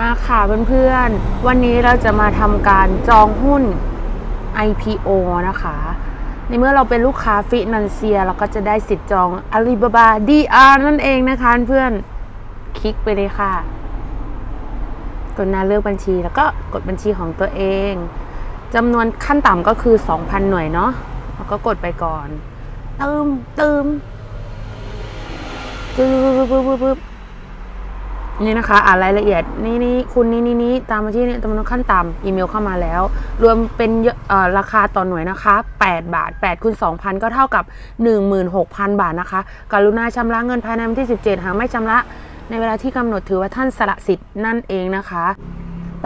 มาค่ะเพื่อนๆ วันนี้เราจะมาทำการจองหุ้น IPO นะคะ ในเมื่อเราเป็นลูกค้าฟินันเซีย เราก็จะได้สิทธิ์จอง Alibaba DR นั่นเองนะคะเพื่อน คลิกไปเลยค่ะ กดหน้าเลือกบัญชีแล้วก็กดบัญชีของตัวเองจำนวนขั้นต่ำก็คือ 2,000 หน่วยเนาะแล้วก็กดไปก่อน ตืมตืมปึ๊บปึ๊บปึ๊บปึ๊บ นี่นะคะ อ่านรายละเอียดนี่นี่คุณนี่นี่นี่ตามมาที่นี่จำนวนขั้นต่ำอีเมลเข้ามาแล้ว รวมเป็นเอ่อราคาต่อหน่วยนะคะ 8 บาท8คูณ2,000 ก็เท่ากับ 16,000 บาทนะคะ กรุณาชำระเงินภายในวันที่ 17 หากไม่ชำระในเวลาที่กำหนดถือว่าท่านสละสิทธิ์นั่นเองนะคะ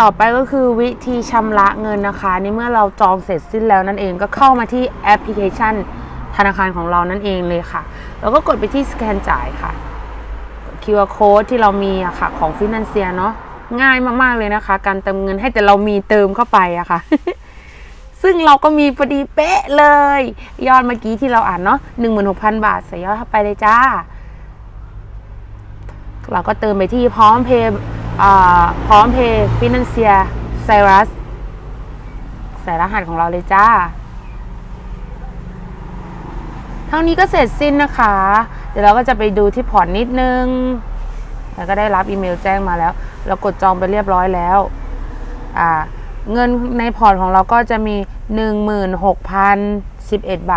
ต่อไปก็คือวิธีชำระเงินนะคะในเมื่อเราจองเสร็จสิ้นแล้วนั่นเองก็เข้ามาที่แอปพลิเคชันธนาคารของเรานั่นเองเลยค่ะ แล้วก็กดไปที่สแกนจ่ายค่ะ QR code ที่เรามีอะค่ะของฟินแลนเซียเนาะง่ายมากๆเลยนะคะ การเติมเงินให้แต่เรามีเติมเข้าไปอะค่ะ ซึ่งเราก็มีพอดีเป๊ะเลย ยอดเมื่อกี้ที่เราอ่านเนาะหนึ่งหมื่นหกพันบาทใส่ยอดเข้าไปเลยจ้า เราก็เติมไปที่พร้อมเพย์พร้อมเพย์ฟินแลนเซียไซรัสใส่รหัสของเราเลยจ้า เท่านี้ก็เสร็จสิ้นนะคะ เดี๋ยวเราก็จะไปดูที่ผ่อนนิดนึง แล้วก็ได้รับอีเมลแจ้งมาแล้ว เรากดจองไปเรียบร้อยแล้ว อ่า เงินในพอร์ตของเราก็จะมี 16,011 บาท